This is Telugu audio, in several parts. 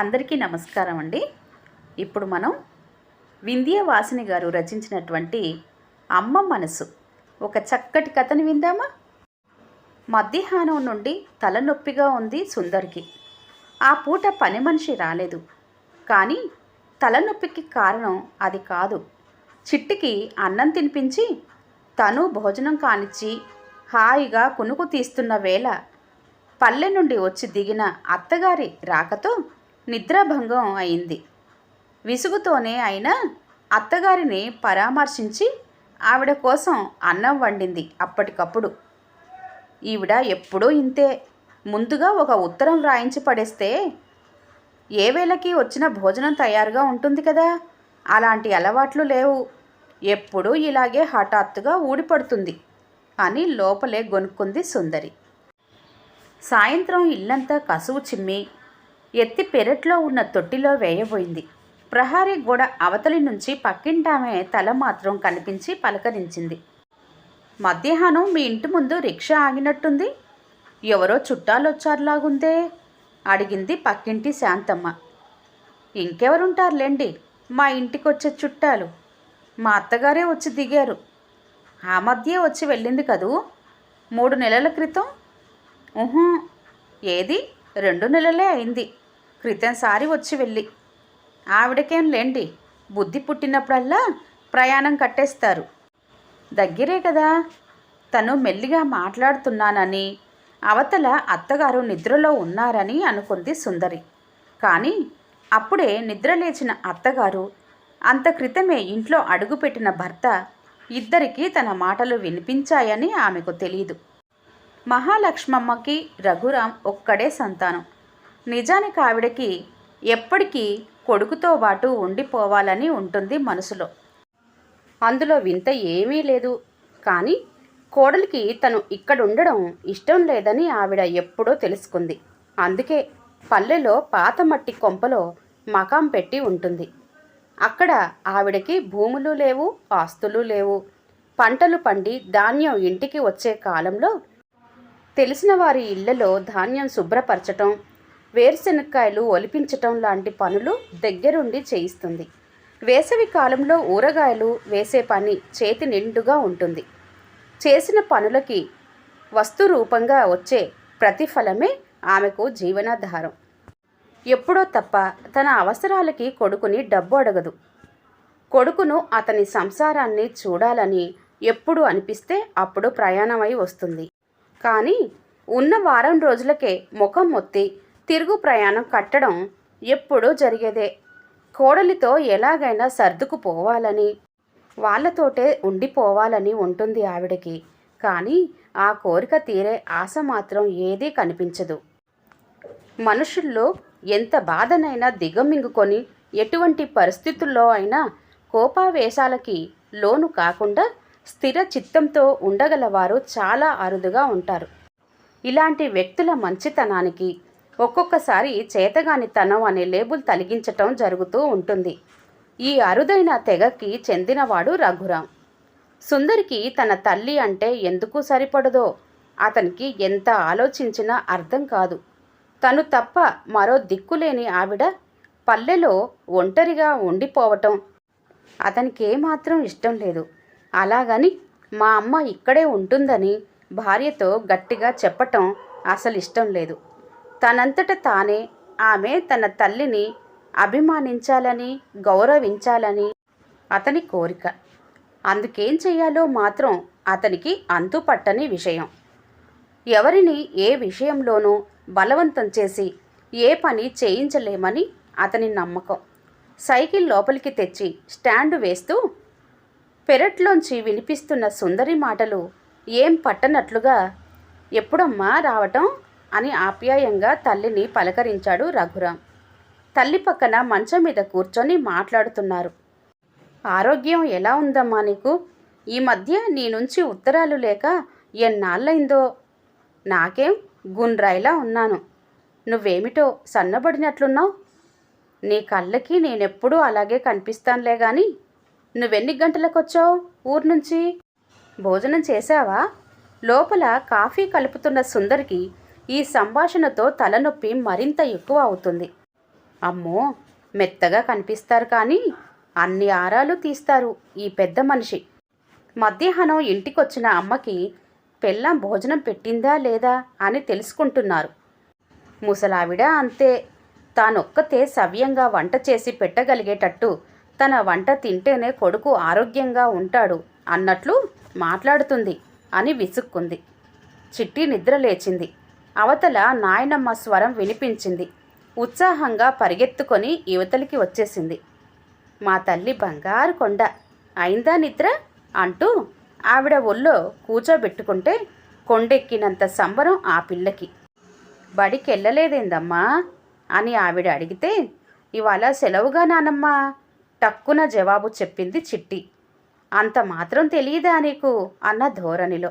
అందరికీ నమస్కారం అండి. ఇప్పుడు మనం వింధ్యవాసిని గారు రచించినటువంటి అమ్మ మనసు ఒక చక్కటి కథని విందామా? మధ్యాహ్నం నుండి తలనొప్పిగా ఉంది సుందరికి. ఆ పూట పని మనిషి రాలేదు. కానీ తలనొప్పికి కారణం అది కాదు. చిట్టికి అన్నం తినిపించి తను భోజనం కానిచ్చి హాయిగా కునుకు తీస్తున్న వేళ పల్లె నుండి వచ్చి దిగిన అత్తగారి రాకతో నిద్రాభంగం అయింది. విసుగుతోనే అయినా అత్తగారిని పరామర్శించి ఆవిడ కోసం అన్నం వండింది అప్పటికప్పుడు. ఈవిడ ఎప్పుడూ ఇంతే. ముందుగా ఒక ఉత్తరం రాయించి పడేస్తే ఏ వేళకి వచ్చిన భోజనం తయారుగా ఉంటుంది కదా? అలాంటి అలవాట్లు లేవు. ఎప్పుడూ ఇలాగే హఠాత్తుగా ఊడిపడుతుంది అని లోపలే గొనుక్కుంది సుందరి. సాయంత్రం ఇల్లంతా కసువు చిమ్మి ఎత్తి పెరట్లో ఉన్న తొట్టిలో వేయబోయింది. ప్రహారీ గోడ అవతలి నుంచి పక్కింటామె తల మాత్రం కనిపించి పలకరించింది. మధ్యాహ్నం మీ ఇంటి ముందు రిక్షా ఆగినట్టుంది? ఎవరో చుట్టాలొచ్చారులాగుందే అడిగింది పక్కింటి శాంతమ్మ. ఇంకెవరుంటారులేండి? మా ఇంటికొచ్చే చుట్టాలు. మా అత్తగారే వచ్చి దిగారు. ఆ మధ్య వచ్చి వెళ్ళింది కదూ? మూడు నెలల క్రితం? ఊహూ ఏది? రెండు నెలలే అయింది. క్రితం సారి వచ్చి వెళ్ళి. ఆవిడకేం లేండి. బుద్ధి పుట్టినప్పుడల్లా ప్రయాణం కట్టేస్తారు. దగ్గరే కదా. తను మెల్లిగా మాట్లాడుతున్నానని అవతల అత్తగారు నిద్రలో ఉన్నారని అనుకుంది సుందరి. కానీ అప్పుడే నిద్రలేచిన అత్తగారు అంత క్రితమే ఇంట్లో అడుగుపెట్టిన భర్త ఇద్దరికీ తన మాటలు వినిపించాయని ఆమెకు తెలియదు మహాలక్ష్మమ్మకి రఘురాం ఒక్కడే సంతానం. నిజానికి ఆవిడకి ఎప్పటికీ కొడుకుతో పాటు ఉండిపోవాలని ఉంటుంది మనసులో. అందులో వింత ఏమీ లేదు. కానీ కోడలికి తను ఇక్కడ ఉండడం ఇష్టం లేదని ఆవిడ ఎప్పుడో తెలుసుకుంది. అందుకే పల్లెలో పాత మట్టి కొంపలో మకాం పెట్టి ఉంటుంది. అక్కడ ఆవిడకి భూములు లేవు ఆస్తులు లేవు. పంటలు పండి ధాన్యం ఇంటికి వచ్చే కాలంలో తెలిసిన వారి ఇళ్ళలో ధాన్యం శుభ్రపరచటం వేరుశెనక్కాయలు ఒలిపించటం లాంటి పనులు దగ్గరుండి చేయిస్తుంది. వేసవి కాలంలో ఊరగాయలు వేసే పని చేతి నిండుగా ఉంటుంది. చేసిన పనులకి వస్తు రూపంగా వచ్చే ప్రతిఫలమే ఆమెకు జీవనాధారం. ఎప్పుడో తప్ప తన అవసరాలకి కొడుకుని డబ్బు అడగదు. కొడుకును అతని సంసారాన్ని చూడాలని ఎప్పుడు అనిపిస్తే అప్పుడు ప్రయాణమై వస్తుంది. కానీ ఉన్న వారం రోజులకే ముఖం మొత్తి తిరుగు ప్రయాణం కట్టడం ఎప్పుడూ జరిగేదే. కోడలితో ఎలాగైనా సర్దుకుపోవాలని వాళ్ళతోటే ఉండిపోవాలని ఉంటుంది ఆవిడకి. కానీ ఆ కోరిక తీరే ఆశ మాత్రం ఏదీ కనిపించదు. మనుషుల్లో ఎంత బాధనైనా దిగమింగుకొని ఎటువంటి పరిస్థితుల్లో అయినా కోపావేశాలకి లోను కాకుండా స్థిర చిత్తంతో ఉండగలవారు చాలా అరుదుగా ఉంటారు. ఇలాంటి వ్యక్తుల మంచితనానికి ఒక్కొక్కసారి చేతగానితనం అనే లేబుల్ తలిగించటం జరుగుతూ ఉంటుంది. ఈ అరుదైన తెగకి చెందినవాడు రఘురాం. సుందరికి తన తల్లి అంటే ఎందుకు సరిపడదో అతనికి ఎంత ఆలోచించినా అర్థం కాదు. తను తప్ప మరో దిక్కులేని ఆవిడ పల్లెలో ఒంటరిగా ఉండిపోవటం అతనికి ఏమాత్రం ఇష్టం లేదు. అలాగని మా అమ్మ ఇక్కడే ఉంటుందని భార్యతో గట్టిగా చెప్పటం అసలు ఇష్టం లేదు. తనంతట తానే ఆమె తన తల్లిని అభిమానించాలని గౌరవించాలని అతని కోరిక. అందుకేం చేయాలో మాత్రం అతనికి అంతుపట్టని విషయం. ఎవరిని ఏ విషయంలోనూ బలవంతం చేసి ఏ పని చేయించలేమని అతని నమ్మకం. సైకిల్ లోపలికి తెచ్చి స్టాండ్ వేస్తూ పెరట్లోంచి వినిపిస్తున్న సుందరి మాటలు ఏం పట్టనట్లుగా ఎప్పుడమ్మా రావటం? అని ఆప్యాయంగా తల్లిని పలకరించాడు రఘురాం. తల్లి పక్కన మంచం మీద కూర్చొని మాట్లాడుతున్నారు. ఆరోగ్యం ఎలా ఉందమ్మా నీకు? ఈ మధ్య నీ నుంచి ఉత్తరాలు లేక ఎన్నాళ్ళైందో నాకేం గుండ్రాయిలా ఉన్నాను. నువ్వేమిటో సన్నబడినట్లున్నావు? నీ కళ్ళకి నేనెప్పుడూ అలాగే కనిపిస్తానులే కానీ నువ్వెన్ని గంటలకు వచ్చావు ఊరు నుంచి భోజనం చేశావా? లోపల కాఫీ కలుపుతున్న సుందరికి ఈ సంభాషణతో తలనొప్పి మరింత ఎక్కువ అవుతుంది అమ్మో! మెత్తగా కనిపిస్తారు కానీ అన్ని ఆరాలు తీస్తారు ఈ పెద్ద మనిషి. మధ్యాహ్నం ఇంటికొచ్చిన అమ్మకి పెళ్ళాం భోజనం పెట్టిందా లేదా అని తెలుసుకుంటున్నారు. ముసలావిడ అంతే. తానొక్కతే సవ్యంగా వంట చేసి పెట్టగలిగేటట్టు తన వంట తింటేనే కొడుకు ఆరోగ్యంగా ఉంటాడు అన్నట్లు మాట్లాడుతుంది అని విసుక్కుంది. చిట్టి నిద్ర లేచింది. అవతల నాయనమ్మ స్వరం వినిపించింది. ఉత్సాహంగా పరిగెత్తుకొని యువతలికి వచ్చేసింది. మా తల్లి బంగారు కొండ. అయిందా నిద్ర? అంటూ ఆవిడ ఒళ్ళో కూర్చోబెట్టుకుంటే కొండెక్కినంత సంబరం ఆ పిల్లకి. బడికెళ్ళలేదేందమ్మా? అని ఆవిడ అడిగితే ఇవాళ సెలవుగా నానమ్మా? టక్కున జవాబు చెప్పింది చిట్టి. అంత మాత్రం తెలియదా నీకు? అన్న ధోరణిలో.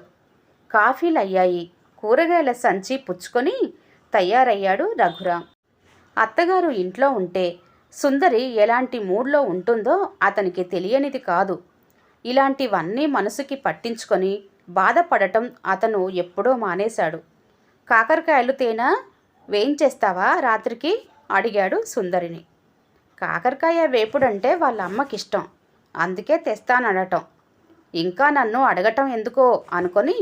కాఫీలు అయ్యాయి కూరగాయల సంచి పుచ్చుకొని తయారయ్యాడు రఘురాం. అత్తగారు ఇంట్లో ఉంటే సుందరి ఎలాంటి మూడ్లో ఉంటుందో అతనికి తెలియనిది కాదు. ఇలాంటివన్నీ మనసుకి పట్టించుకొని బాధపడటం అతను ఎప్పుడో మానేశాడు. కాకరకాయలు తేనా? వేయించేస్తావా రాత్రికి? అడిగాడు సుందరిని. కాకరకాయ వేపుడంటే వాళ్ళ అమ్మకిష్టం అందుకే తెస్తానడటం. ఇంకా నన్ను అడగటం ఎందుకో అనుకొని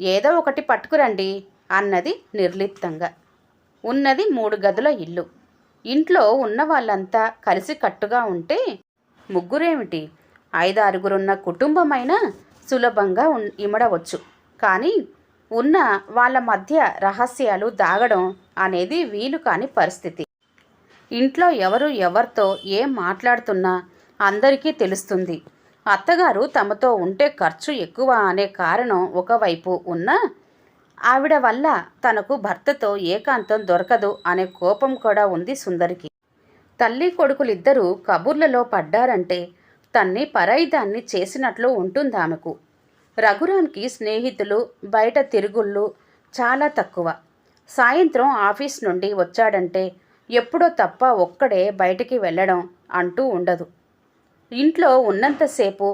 ఏదో ఒకటి పట్టుకురండి అన్నది నిర్లిప్తంగా. ఉన్నది మూడు గదుల ఇల్లు. ఇంట్లో ఉన్న వాళ్ళంతా కలిసి కట్టుగా ఉంటే ముగ్గురేమిటి? ఐదారుగురున్న కుటుంబమైనా సులభంగా ఉన్ ఇమడవచ్చు. కానీ ఉన్న వాళ్ళ మధ్య రహస్యాలు దాగడం అనేది వీలు కాని పరిస్థితి. ఇంట్లో ఎవరు ఎవరితో ఏం మాట్లాడుతున్నా అందరికీ తెలుస్తుంది. అత్తగారు తమతో ఉంటే ఖర్చు ఎక్కువ అనే కారణం ఒకవైపు ఉన్నా ఆవిడ వల్ల తనకు భర్తతో ఏకాంతం దొరకదు అనే కోపం కూడా ఉంది సుందరికి. తల్లి కొడుకులిద్దరూ కబుర్లలో పడ్డారంటే తన్ని పరాయిదాన్ని చేసినట్లు ఉంటుంది ఆమెకు రఘురాంకి స్నేహితులు బయట తిరుగుళ్ళు చాలా తక్కువ. సాయంత్రం ఆఫీస్ నుండి వచ్చాడంటే ఎప్పుడో తప్ప ఒక్కడే బయటికి వెళ్ళడం అంటూ ఉండదు. ఇంట్లో ఉన్నంతసేపు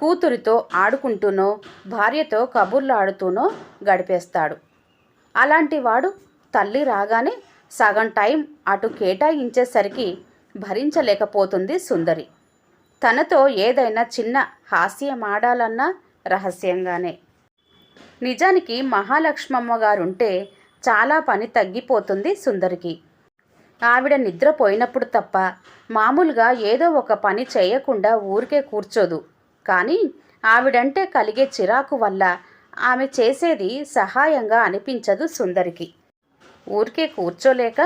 కూతురితో ఆడుకుంటూనో భార్యతో కబుర్లు ఆడుతూనో గడిపేస్తాడు. అలాంటి వాడు తల్లి రాగానే సగం టైం అటు కేటాయించేసరికి భరించలేకపోతుంది సుందరి. తనతో ఏదైనా చిన్న హాస్యం ఆడాలన్నా రహస్యంగానే. నిజానికి మహాలక్ష్మమ్మ గారుంటే చాలా పని తగ్గిపోతుంది సుందరికి. ఆవిడ నిద్రపోయినప్పుడు తప్ప మామూలుగా ఏదో ఒక పని చేయకుండా ఊరికే కూర్చోదు. కానీ ఆవిడంటే కలిగే చిరాకు వల్ల ఆమె చేసేది సహాయంగా అనిపించదు సుందరికి. ఊరికే కూర్చోలేక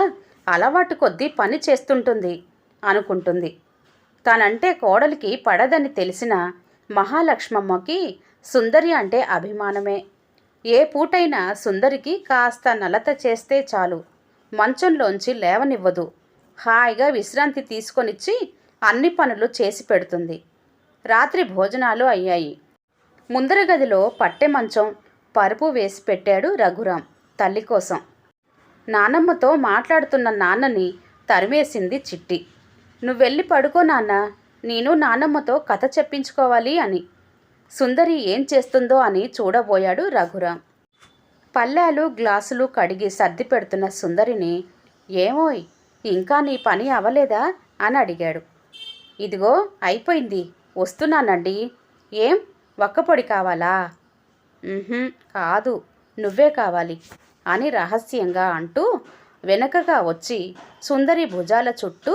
అలవాటు కొద్దీ పని చేస్తుంటుంది అనుకుంటుంది. తనంటే కోడలికి పడదని తెలిసిన మహాలక్ష్మమ్మకి సుందరి అంటే అభిమానమే. ఏ పూటైనా సుందరికి కాస్త నలత చేస్తే చాలు. మంచంలోంచి లేవనివ్వదు. హాయిగా విశ్రాంతి తీసుకొనిచ్చి అన్ని పనులు చేసి పెడుతుంది. రాత్రి భోజనాలు అయ్యాయి. ముందర గదిలో పట్టె మంచం పరుపు వేసి పెట్టాడు రఘురాం తల్లి కోసం. నానమ్మతో మాట్లాడుతున్న నాన్నని తరిమేసింది చిట్టి. నువ్వెళ్ళి పడుకో నాన్న. నేను నానమ్మతో కథ చెప్పించుకోవాలి అని. సుందరి ఏం చేస్తుందో అని చూడబోయాడు రఘురాం. పళ్ళాలు గ్లాసులు కడిగి సర్ది పెడుతున్న సుందరిని ఏమోయ్ ఇంకా నీ పని అవలేదా అని అడిగాడు. ఇదిగో అయిపోయింది వస్తున్నానండి. ఏం వక్కపొడి కావాలా? కాదు నువ్వే కావాలి అని రహస్యంగా అంటూ వెనకగా వచ్చి సుందరి భుజాల చుట్టూ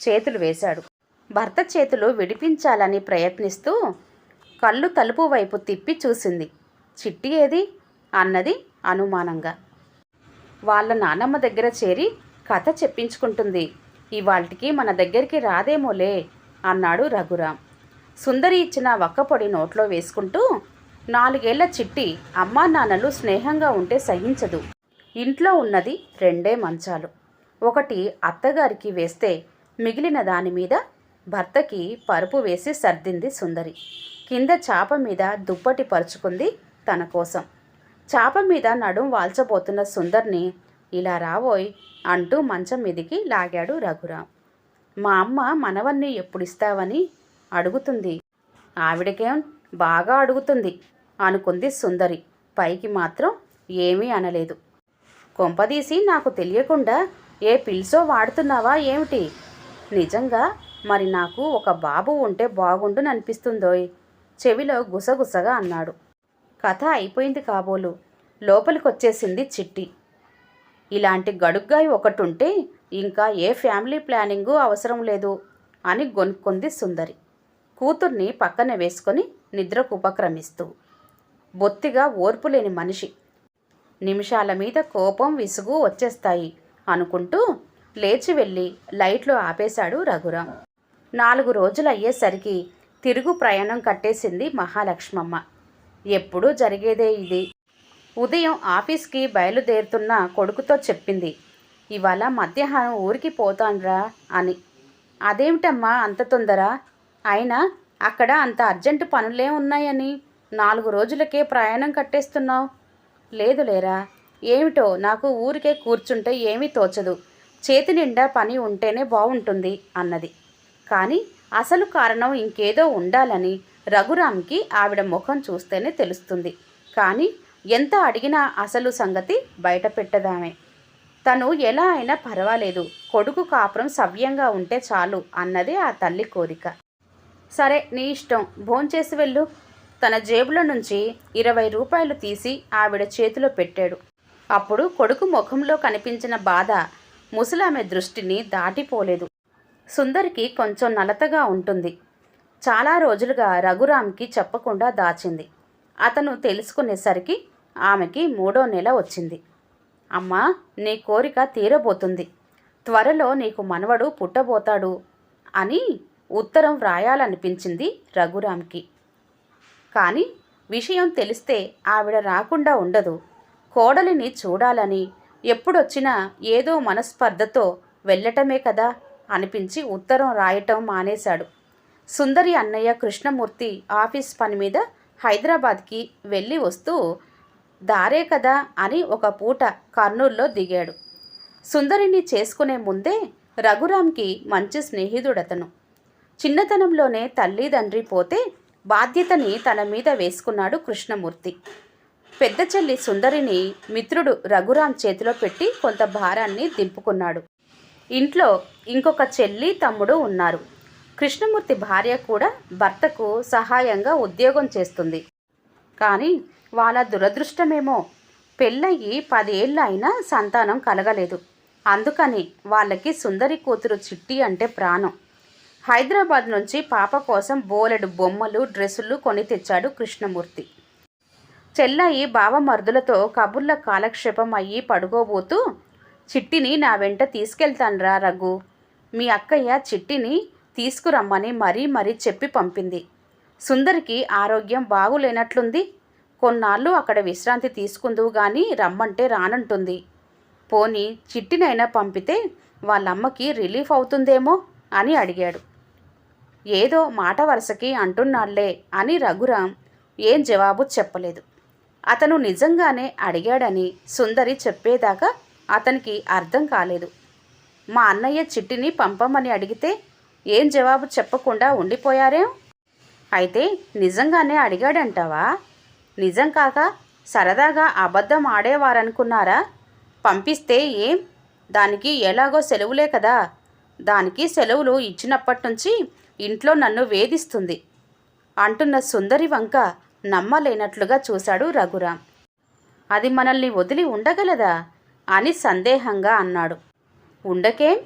చేతులు వేశాడు. భర్త చేతులు విడిపించాలని ప్రయత్నిస్తూ కళ్ళు తలుపు వైపు తిప్పి చూసింది. చిట్టి ఏది? అన్నది అనుమానంగా. వాళ్ళ నానమ్మ దగ్గర చేరి కథ చెప్పించుకుంటుంది. ఇవాళ్టికి మన దగ్గరికి రాదేమోలే అన్నాడు రఘురాం. సుందరి ఇచ్చిన వక్కపొడి నోట్లో వేసుకుంటూ నాలుగేళ్ళ చిట్టి అమ్మా నాన్నలు స్నేహంగా ఉంటే సహించదు. ఇంట్లో ఉన్నది రెండే మంచాలు. ఒకటి అత్తగారికి వేస్తే మిగిలిన దాని మీద భర్తకి పరుపు వేసి సర్దింది సుందరి. కింద చాప మీద దుప్పటి పరుచుకుంది తన కోసం. చాప మీద నడుం వాల్చబోతున్న సుందర్ని ఇలా రావోయ్ అంటూ మంచం మీదికి లాగాడు రఘురామ్ మా అమ్మ మనవన్ని ఎప్పుడిస్తావని అడుగుతుంది. ఆవిడకేం బాగా అడుగుతుంది అనుకుంది సుందరి. పైకి మాత్రం ఏమీ అనలేదు. కొంపదీసి నాకు తెలియకుండా ఏ పిల్సో వాడుతున్నావా ఏమిటి? నిజంగా మరి నాకు ఒక బాబు ఉంటే బాగుండుని అనిపిస్తుందోయ్ చెవిలో గుసగుసగా అన్నాడు. కథ అయిపోయింది కాబోలు. లోపలికొచ్చేసింది చిట్టి. ఇలాంటి గడుగ్గాయి ఒకటుంటే ఇంకా ఏ ఫ్యామిలీ ప్లానింగు అవసరం లేదు అని గొనుక్కుంది సుందరి. కూతుర్ని పక్కన వేసుకొని నిద్రకు ఉపక్రమిస్తూ. బొత్తిగా ఓర్పు లేని మనిషి. నిమిషాల మీద కోపం విసుగు వచ్చేస్తాయి అనుకుంటూ లేచి వెళ్ళి లైట్లు ఆపేశాడు రఘురాం. నాలుగు రోజులు అయ్యేసరికి తిరుగు ప్రయాణం కట్టేసింది మహాలక్ష్మమ్మ. ఎప్పుడూ జరిగేదే ఇది. ఉదయం ఆఫీస్కి బయలుదేరుతున్న కొడుకుతో చెప్పింది. ఇవాళ మధ్యాహ్నం ఊరికి పోతాన్రా అని. అదేమిటమ్మా అంత తొందర? అయినా అక్కడ అంత అర్జెంటు పనులే ఉన్నాయని నాలుగు రోజులకే ప్రయాణం కట్టేస్తున్నావు. లేదు లేరా? ఏమిటో నాకు ఊరికే కూర్చుంటే ఏమీ తోచదు. చేతి నిండా పని ఉంటేనే బాగుంటుంది అన్నది. కానీ అసలు కారణం ఇంకేదో ఉండాలని రఘురామ్కి ఆవిడ ముఖం చూస్తేనే తెలుస్తుంది. కానీ ఎంత అడిగినా అసలు సంగతి బయట పెట్టదామే తను ఎలా అయినా పర్వాలేదు. కొడుకు కాపురం సవ్యంగా ఉంటే చాలు అన్నదే ఆ తల్లి కోరిక. సరే నీ ఇష్టం. భోంచేసి వెళ్ళు. తన జేబులో నుంచి ఇరవై రూపాయలు తీసి ఆవిడ చేతిలో పెట్టాడు. అప్పుడు కొడుకు ముఖంలో కనిపించిన బాధ ముసలామె దృష్టిని దాటిపోలేదు. సుందరికి కొంచెం నలతగా ఉంటుంది. చాలా రోజులుగా రఘురామ్కి చెప్పకుండా దాచింది. అతను తెలుసుకునేసరికి ఆమెకి మూడో నెల వచ్చింది. అమ్మా నీ కోరిక తీరబోతుంది. త్వరలో నీకు మనవడు పుట్టబోతాడు అని ఉత్తరం వ్రాయాలనిపించింది రఘురామ్కి. కానీ విషయం తెలిస్తే ఆవిడ రాకుండా ఉండదు. కోడలిని చూడాలని ఎప్పుడొచ్చినా ఏదో మనస్పర్ధతో వెళ్ళటమే కదా అనిపించి ఉత్తరం రాయటం మానేశాడు. సుందరి అన్నయ్య కృష్ణమూర్తి ఆఫీస్ పని మీద హైదరాబాద్కి వెళ్ళి వస్తూ దారే కదా అని ఒక పూట కర్నూల్లో దిగాడు. సుందరిని చేసుకునే ముందే రఘురామ్కి మంచి స్నేహితుడతను. చిన్నతనంలోనే తల్లి తండ్రి పోతే బాధ్యతని తన మీద వేసుకున్నాడు కృష్ణమూర్తి. పెద్ద చెల్లి సుందరిని మిత్రుడు రఘురామ్ చేతిలో పెట్టి కొంత భారాన్ని దింపుకున్నాడు. ఇంట్లో ఇంకొక చెల్లి తమ్ముడు ఉన్నారు. కృష్ణమూర్తి భార్య కూడా భర్తకు సహాయంగా ఉద్యోగం చేస్తుంది. కానీ వాళ్ళ దురదృష్టమేమో పెళ్ళయి పదేళ్ళు అయినా సంతానం కలగలేదు. అందుకని వాళ్ళకి సుందరి కూతురు చిట్టి అంటే ప్రాణం. హైదరాబాద్ నుంచి పాప కోసం బోలెడు బొమ్మలు డ్రెస్సులు కొని తెచ్చాడు కృష్ణమూర్తి. చెల్లయి బావమర్దులతో కబుర్ల కాలక్షేపం అయ్యి పడుకోబోతూ చిట్టిని నా వెంట తీసుకెళ్తాన్రా రఘు. మీ అక్కయ్య చిట్టిని తీసుకురమ్మని మరీ మరీ చెప్పి పంపింది. సుందరికి ఆరోగ్యం బాగులేనట్లుంది. కొన్నాళ్ళు అక్కడ విశ్రాంతి తీసుకుందువు గాని రమ్మంటే రానంటుంది. పోని చిట్టినైనా పంపితే వాళ్ళమ్మకి రిలీఫ్ అవుతుందేమో అని అడిగాడు. ఏదో మాట వరుసకి అంటున్నాళ్ళే అని రఘురాం ఏం జవాబు చెప్పలేదు. అతను నిజంగానే అడిగాడని సుందరి చెప్పేదాకా అతనికి అర్థం కాలేదు. మా అన్నయ్య చిట్టిని పంపమని అడిగితే ఏం జవాబు చెప్పకుండా ఉండిపోయారేం? అయితే నిజంగానే అడిగాడంటావా? నిజం కాక సరదాగా అబద్ధం ఆడేవారనుకున్నారా? పంపిస్తే ఏం? దానికి ఎలాగో సెలవులే కదా. దానికి సెలవులు ఇచ్చినప్పటి నుంచి ఇంట్లో నన్ను వేధిస్తుంది అంటున్న సుందరి వంక నమ్మలేనట్లుగా చూశాడు రఘురాం అది మనల్ని వదిలి ఉండగలదా? అని సందేహంగా అన్నాడు. ఉండకేం?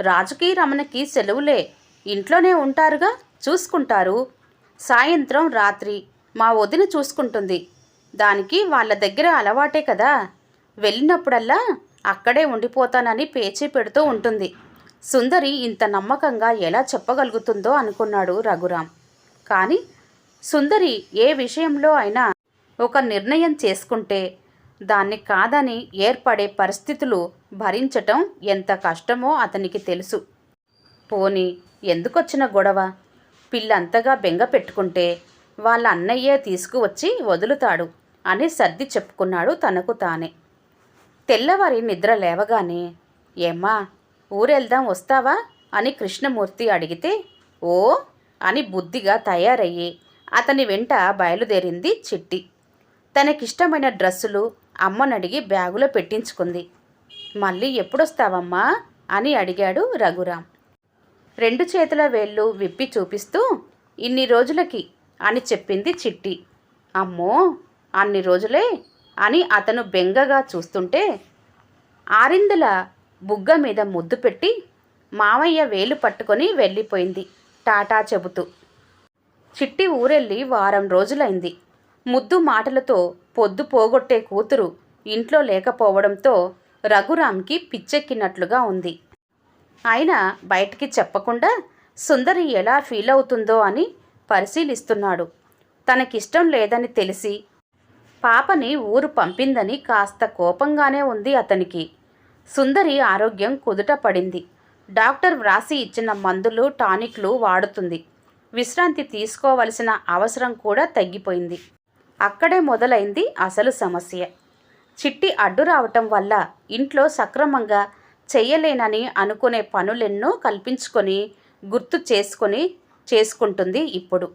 రాజుకి రమణకి సెలవులే. ఇంట్లోనే ఉంటారుగా చూసుకుంటారు. సాయంత్రం రాత్రి మా వదిన చూసుకుంటుంది. దానికి వాళ్ళ దగ్గర అలవాటే కదా. వెళ్ళినప్పుడల్లా అక్కడే ఉండిపోతానని పేచీ పెడుతూ ఉంటుంది. సుందరి ఇంత నమ్మకంగా ఎలా చెప్పగలుగుతుందో అనుకున్నాడు రఘురాం కానీ సుందరి ఏ విషయంలో అయినా ఒక నిర్ణయం చేసుకుంటే దాన్ని కాదని ఏర్పడే పరిస్థితులు భరించటం ఎంత కష్టమో అతనికి తెలుసు. పోని ఎందుకొచ్చిన గొడవ? పిల్లంతగా బెంగ పెట్టుకుంటే వాళ్ళ అన్నయ్యే తీసుకువచ్చి వదులుతాడు అని సర్ది చెప్పుకున్నాడు తనకు తానే. తెల్లవారి నిద్ర లేవగానే ఏమ్మా ఊరెళ్దాం వస్తావా? అని కృష్ణమూర్తి అడిగితే ఓ అని బుద్ధిగా తయారయ్యి అతని వెంట బయలుదేరింది చిట్టి. తనకిష్టమైన డ్రెస్సులు అమ్మనడిగి బ్యాగులో పెట్టించుకుంది. మళ్ళీ ఎప్పుడొస్తావమ్మా? అని అడిగాడు రఘురాం. రెండు చేతుల వేళ్ళు విప్పి చూపిస్తూ ఇన్ని రోజులకి అని చెప్పింది చిట్టి. అమ్మో అన్ని రోజులే? అని అతను బెంగగా చూస్తుంటే ఆరిందల బుగ్గ మీద ముద్దు పెట్టి మామయ్య వేలు పట్టుకొని వెళ్ళిపోయింది టాటా చెబుతూ. చిట్టి ఊరెళ్ళి వారం రోజులైంది. ముద్దు మాటలతో పొద్దు పోగొట్టే కూతురు ఇంట్లో లేకపోవడంతో రఘురామ్కి పిచ్చెక్కినట్లుగా ఉంది. అయినా బయటికి చెప్పకుండా సుందరి ఎలా ఫీల్ అవుతుందో అని పరిశీలిస్తున్నాడు. తనకిష్టం లేదని తెలిసి పాపని ఊరు పంపిందని కాస్త కోపంగానే ఉంది అతనికి. సుందరి ఆరోగ్యం కుదుట పడింది. డాక్టర్ వ్రాసి ఇచ్చిన మందులు టానిక్లు వాడుతుంది. విశ్రాంతి తీసుకోవలసిన అవసరం కూడా తగ్గిపోయింది. అక్కడే మొదలైంది అసలు సమస్య. చిట్టి అడ్డు రావటం వల్ల ఇంట్లో సక్రమంగా చెయ్యలేనని అనుకునే పనులెన్నో కల్పించుకొని గుర్తు చేసుకొని చేసుకుంటుంది ఇప్పుడు.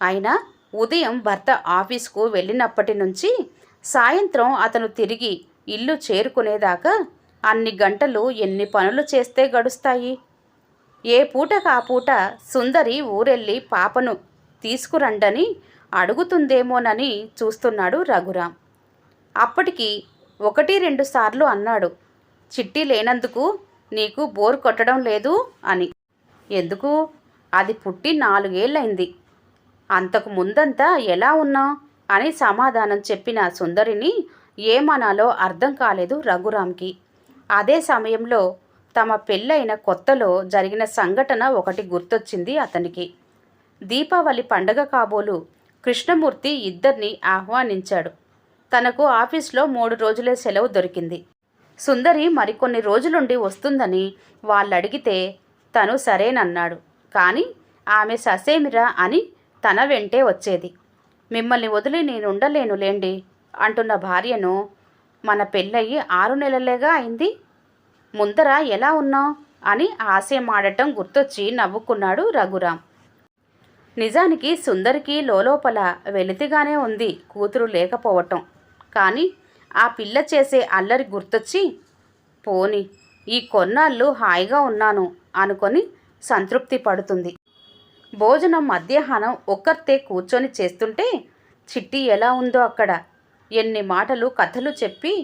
అయినా ఉదయం భర్త ఆఫీస్కు వెళ్ళినప్పటి నుంచి సాయంత్రం అతను తిరిగి ఇల్లు చేరుకునేదాకా అన్ని గంటలు ఎన్ని పనులు చేస్తే గడుస్తాయి? ఏ పూటకు కాపూట పూట సుందరి ఊరెళ్ళి పాపను తీసుకురండని అడుగుతుందేమోనని చూస్తున్నాడు రఘురాం. అప్పటికి ఒకటి రెండు సార్లు అన్నాడు చిట్టి లేనందుకు నీకు బోర్ కొట్టడం లేదు అని. ఎందుకు? అది పుట్టి నాలుగేళ్ళైంది అంతకు ముందంతా ఎలా ఉన్నా అని సమాధానం చెప్పిన సుందరిని ఏమనాలో అర్థం కాలేదు రఘురామ్కి అదే సమయంలో తమ పెళ్ళైన కొత్తలో జరిగిన సంఘటన ఒకటి గుర్తొచ్చింది అతనికి. దీపావళి పండగ కాబోలు కృష్ణమూర్తి ఇద్దరిని ఆహ్వానించాడు. తనకు ఆఫీస్లో మూడు రోజులే సెలవు దొరికింది. సుందరి మరికొన్ని రోజులుండి వస్తుందని వాళ్ళడిగితే తను సరేనన్నాడు. కానీ ఆమె ససేమిరా అని తన వెంటే వచ్చేది. మిమ్మల్ని వదిలి నేనుండలేను లేండి అంటున్న భార్యను మన పెళ్ళయి ఆరు నెలలేగా అయింది. ముందర ఎలా ఉన్నావు అని ఆశయమాడటం గుర్తొచ్చి నవ్వుకున్నాడు రఘురాం నిజానికి సుందరికి లోలోపల వెలితిగానే ఉంది కూతురు లేకపోవటం. కానీ ఆ పిల్ల చేసే అల్లరి గుర్తొచ్చి పోని ఈ కొన్నాళ్ళు హాయిగా ఉన్నాను అనుకొని సంతృప్తి పడుతుంది. భోజనం మధ్యాహ్నం ఒక్కర్తే కూర్చొని చేస్తుంటే చిట్టి ఎలా ఉందో అక్కడ. ఎన్ని మాటలు కథలు చెప్పి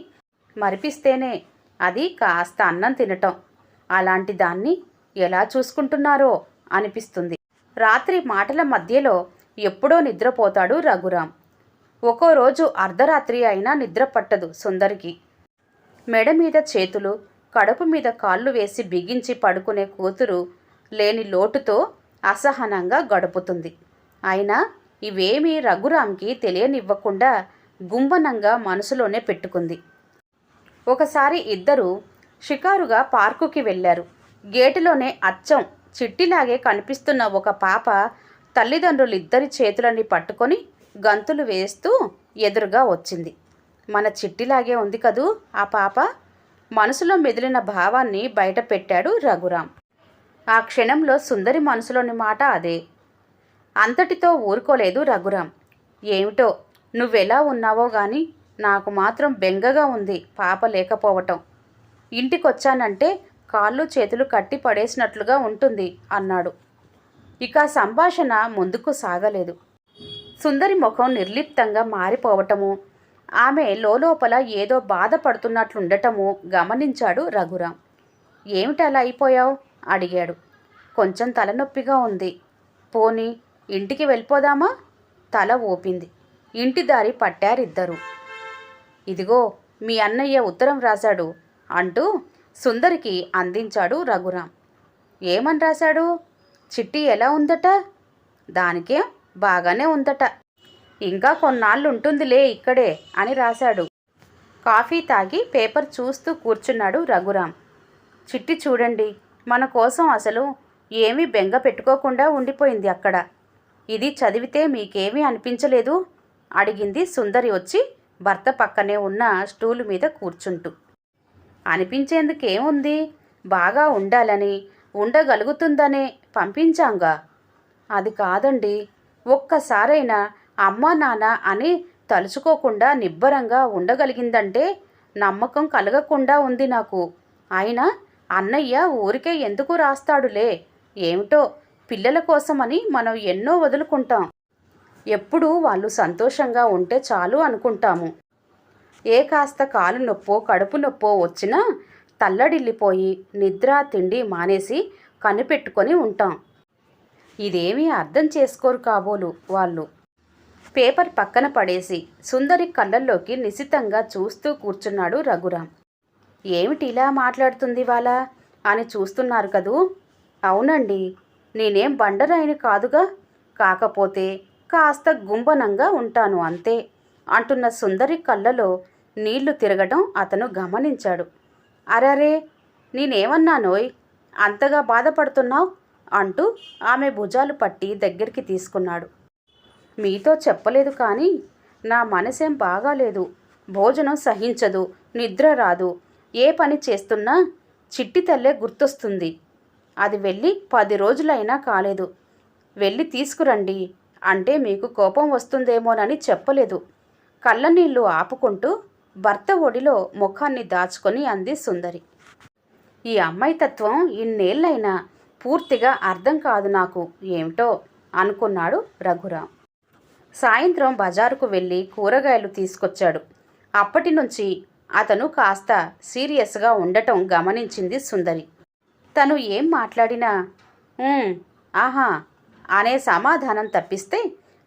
మరిపిస్తేనే అది కాస్త అన్నం తినటం. అలాంటి దాన్ని ఎలా చూసుకుంటున్నారో అనిపిస్తుంది. రాత్రి మాటల మధ్యలో ఎప్పుడో నిద్రపోతాడు రఘురాం. ఒక్కో రోజు అర్ధరాత్రి అయినా నిద్ర పట్టదు సుందరికి. మెడ మీద చేతులు కడుపు మీద కాళ్ళు వేసి బిగించి పడుకునే కూతురు లేని లోటుతో అసహనంగా గడుపుతుంది. అయినా ఇవేమీ రఘురామ్కి తెలియనివ్వకుండా గుంబనంగా మనసులోనే పెట్టుకుంది. ఒకసారి ఇద్దరు షికారుగా పార్కుకి వెళ్ళారు. గేటులోనే అచ్చం చిట్టిలాగే కనిపిస్తున్న ఒక పాప తల్లిదండ్రులిద్దరి చేతులని పట్టుకొని గంతులు వేస్తూ ఎదురుగా వచ్చింది. మన చిట్టిలాగే ఉంది కదూ ఆ పాప? మనసులో మెదిలిన భావాన్ని బయట పెట్టాడు రఘురాం. ఆ క్షణంలో సుందరి మనసులోని మాట అదే. అంతటితో ఊరుకోలేదు రఘురాం. ఏమిటో? నువ్వెలా ఉన్నావో గాని నాకు మాత్రం బెంగగా ఉంది పాప లేకపోవటం. ఇంటికొచ్చానంటే కాళ్ళు చేతులు కట్టి పడేసినట్లుగా ఉంటుంది అన్నాడు. ఇక సంభాషణ ముందుకు సాగలేదు. సుందరి ముఖం నిర్లిప్తంగా మారిపోవటము ఆమె లోపల ఏదో బాధపడుతున్నట్లుండటము గమనించాడు రఘురాం. ఏమిటి అలా అయిపోయావు? అడిగాడు. కొంచెం తలనొప్పిగా ఉంది. పోని ఇంటికి వెళ్ళిపోదామా? తల ఊపింది. ఇంటి దారి పట్టారిద్దరు. ఇదిగో మీ అన్నయ్య ఉత్తరం రాశాడు అంటూ సుందరికి అందించాడు రఘురాం. ఏమని రాశాడు? చిట్టి ఎలా ఉందట? దానికేం బాగానే ఉందట. ఇంకా కొన్నాళ్ళు ఉంటుందిలే ఇక్కడే అని రాశాడు. కాఫీ తాగి పేపర్ చూస్తూ కూర్చున్నాడు రఘురాం. చిట్టి చూడండి మన కోసం అసలు ఏమీ బెంగ పెట్టుకోకుండా ఉండిపోయింది అక్కడ. ఇది చదివితే మీకేమీ అనిపించలేదు? అడిగింది సుందరి వచ్చి భర్త పక్కనే ఉన్న స్టూలు మీద కూర్చుంటూ. అనిపించేందుకేముంది? బాగా ఉండాలని ఉండగలుగుతుందనే పంపించాంగా. అది కాదండి. ఒక్కసారైనా అమ్మా నాన్న అని తలుచుకోకుండా నిబ్బరంగా ఉండగలిగిందంటే నమ్మకం కలగకుండా ఉంది నాకు. అయినా అన్నయ్య ఊరికే ఎందుకు రాస్తాడులే? ఏమిటో పిల్లల కోసమని మనం ఎన్నో వదులుకుంటాం. ఎప్పుడూ వాళ్ళు సంతోషంగా ఉంటే చాలు అనుకుంటాము. ఏ కాస్త కాలు నొప్పో కడుపు నొప్పో వచ్చినా తల్లడిల్లిపోయి నిద్ర తిండి మానేసి కనిపెట్టుకొని ఉంటాం. ఇదేమీ అర్థం చేసుకోరు కాబోలు వాళ్ళు. పేపర్ పక్కన పడేసి సుందరి కళ్ళల్లోకి నిశితంగా చూస్తూ కూర్చున్నాడు రఘురాం. ఏమిటి ఇలా మాట్లాడుతుంది వాళ్ళ అని చూస్తున్నారు కదూ? అవునండి. నేనేం బండరాయిని కాదుగా? కాకపోతే కాస్త గుంబనంగా ఉంటాను అంతే అంటున్న సుందరి కళ్ళలో నీళ్ళు తిరగటం అతను గమనించాడు. అరరే నేనేమన్నానోయ్ అంతగా బాధపడుతున్నావు? అంటూ ఆమె భుజాలు పట్టి దగ్గరికి తీసుకున్నాడు. మీతో చెప్పలేదు కానీ నా మనసేం బాగాలేదు. భోజనం సహించదు నిద్ర రాదు. ఏ పని చేస్తున్నా చిట్టి తల్లే గుర్తొస్తుంది. అది వెళ్ళి పది రోజులైనా కాలేదు. వెళ్ళి తీసుకురండి. అంటే మీకు కోపం వస్తుందేమోనని చెప్పలేదు. కళ్ళనీళ్ళు ఆపుకుంటూ భర్త ఒడిలో ముఖాన్ని దాచుకొని అంది సుందరి. ఈ అమ్మాయి తత్వం ఇన్నేళ్ళైనా పూర్తిగా అర్థం కాదు నాకు. ఏమిటో అనుకున్నాడు రఘురాం. సాయంత్రం బజారుకు వెళ్ళి కూరగాయలు తీసుకొచ్చాడు. అప్పటి నుంచి అతను కాస్త సీరియస్గా ఉండటం గమనించింది సుందరి. తను ఏం మాట్లాడినా ఆహా అనే సమాధానం తప్పిస్తే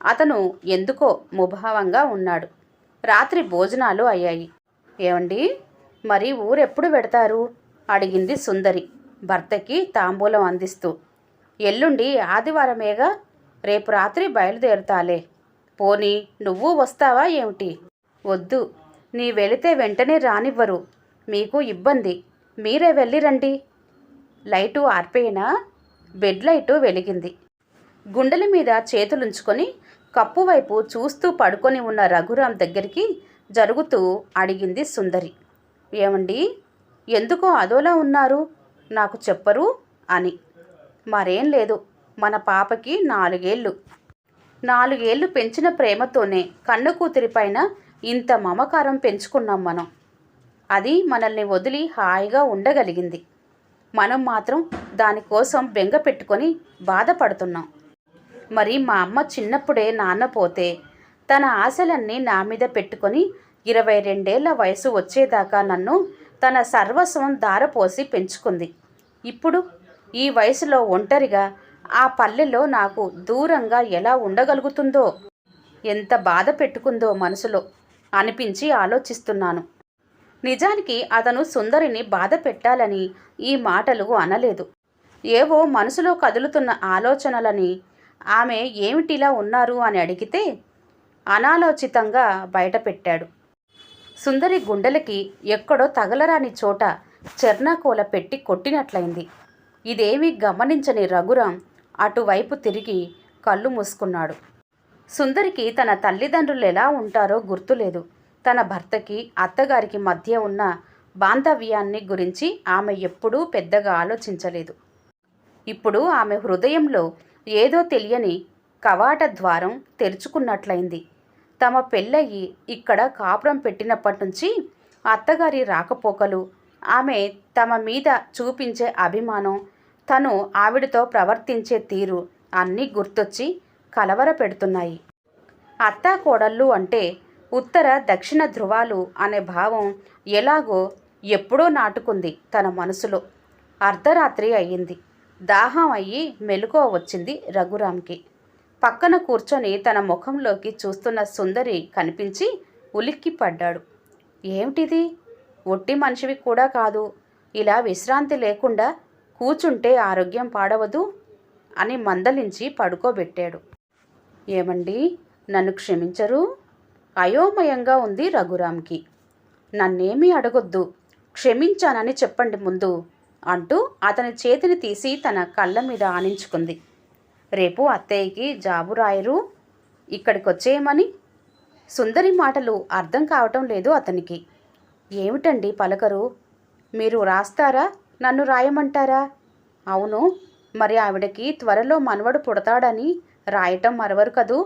అతను ఎందుకో ముభావంగా ఉన్నాడు. రాత్రి భోజనాలు అయ్యాయి. ఏమండి మరి ఊరెప్పుడు పెడతారు? అడిగింది సుందరి. భర్తకి తాంబూలం అందిస్తూ. ఎల్లుండి ఆదివారమేగా? రేపు రాత్రి బయలుదేరుతాలే. పోనీ నువ్వు వస్తావా ఏమిటి? వద్దు. నీ వెళితే వెంటనే రానివ్వరు. మీకు ఇబ్బంది. మీరే వెళ్ళిరండి. లైటు ఆర్పేనా? బెడ్ లైటు వెలిగింది. గుండెల మీద చేతులుంచుకొని కప్పు వైపు చూస్తూ పడుకొని ఉన్న రఘురాం దగ్గరికి జరుగుతూ అడిగింది సుందరి. ఏమండి? ఎందుకో అదోలా ఉన్నారు? నాకు చెప్పరు? అని. మరేం లేదు. మన పాపకి నాలుగేళ్ళు. నాలుగేళ్ళు పెంచిన ప్రేమతోనే కన్ను కూతురి పైన ఇంత మమకారం పెంచుకున్నాం మనం. అది మనల్ని వదిలి హాయిగా ఉండగలిగింది. మనం మాత్రం దానికోసం బెంగ పెట్టుకొని బాధపడుతున్నాం. మరి మా అమ్మ చిన్నప్పుడే నాన్న పోతే తన ఆశలన్నీ నా మీద పెట్టుకొని ఇరవై రెండేళ్ళ వయసు వచ్చేదాకా నన్ను తన సర్వస్వం దారపోసి పెంచుకుంది. ఇప్పుడు ఈ వయసులో ఒంటరిగా ఆ పల్లెలో నాకు దూరంగా ఎలా ఉండగలుగుతుందో ఎంత బాధ పెట్టుకుందో మనసులో అనిపించి ఆలోచిస్తున్నాను. నిజానికి అతను సుందరిని బాధ పెట్టాలని ఈ మాటలు అనలేదు. ఏవో మనసులో కదులుతున్న ఆలోచనలని ఆమె ఏమిటిలా ఉన్నారు అని అడిగితే అనాలోచితంగా బయటపెట్టాడు. సుందరి గుండెలకి ఎక్కడో తగలరాని చోట చెర్నాకోల పెట్టి కొట్టినట్లయింది. ఇదేమీ గమనించని రఘురాం అటువైపు తిరిగి కళ్ళు మూసుకున్నాడు. సుందరికి తన తల్లిదండ్రులు ఎలా ఉంటారో గుర్తులేదు. తన భర్తకి అత్తగారికి మధ్య ఉన్న బాంధవ్యాన్ని గురించి ఆమె ఎప్పుడూ పెద్దగా ఆలోచించలేదు. ఇప్పుడు ఆమె హృదయంలో ఏదో తెలియని కవాట ద్వారం తెరుచుకున్నట్లయింది. తమ పెళ్ళయి ఇక్కడ కాపురం పెట్టినప్పటి నుంచి అత్తగారి రాకపోకలు ఆమె తమ మీద చూపించే అభిమానం తను ఆవిడతో ప్రవర్తించే తీరు అన్నీ గుర్తొచ్చి కలవర పెడుతున్నాయి. అత్తా కోడళ్ళు అంటే ఉత్తర దక్షిణ ధృవాలు అనే భావం ఎలాగో ఎప్పుడో నాటుకుంది తన మనసులో. అర్ధరాత్రి అయ్యింది. దాహం అయ్యి మెలుకువ వచ్చింది రఘురామ్కి. పక్కన కూర్చొని తన ముఖంలోకి చూస్తున్న సుందరి కనిపించి ఉలిక్కి పడ్డాడు ఏమిటిది? ఒట్టి మనిషివి కూడా కాదు. ఇలా విశ్రాంతి లేకుండా కూచుంటే ఆరోగ్యం పాడవదు అని మందలించి పడుకోబెట్టాడు. ఏమండి? నన్ను క్షమించరు? అయోమయంగా ఉంది రఘురామ్కి. నన్నేమీ అడగొద్దు. క్షమించానని చెప్పండి ముందు. అంటూ అతని చేతిని తీసి తన కళ్ళ మీద ఆనించుకుంది. రేపు అత్తయ్యకి జాబు రాయరు. ఇక్కడికి వచ్చేయమని సుందరి మాటలు అర్థం కావటం లేదు అతనికి. ఏమిటండి పలకరు? మీరు రాస్తారా? నన్ను రాయమంటారా? అవును మరి ఆవిడకి త్వరలో మనవడు పుడతాడని రాయటం మరవరు కదూ?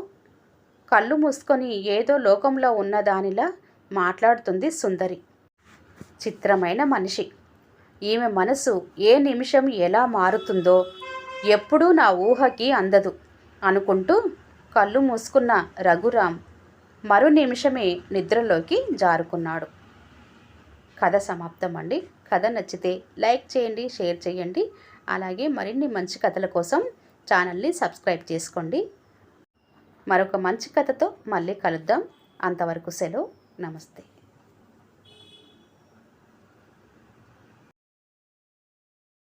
కళ్ళు మూసుకొని ఏదో లోకంలో ఉన్నదానిలా మాట్లాడుతుంది సుందరి. చిత్రమైన మనిషి. ఈమె మనసు ఏ నిమిషం ఎలా మారుతుందో ఎప్పుడూ నా ఊహకి అందదు అనుకుంటూ కళ్ళు మూసుకున్న రఘురాం మరు నిమిషమే నిద్రలోకి జారుకున్నాడు. కథ సమాప్తం అండి కథ నచ్చితే లైక్ చేయండి షేర్ చేయండి. అలాగే మరిన్ని మంచి కథల కోసం ఛానల్ని సబ్స్క్రైబ్ చేసుకోండి. మరొక మంచి కథతో మళ్ళీ కలుద్దాం. అంతవరకు సెలవు. నమస్తే.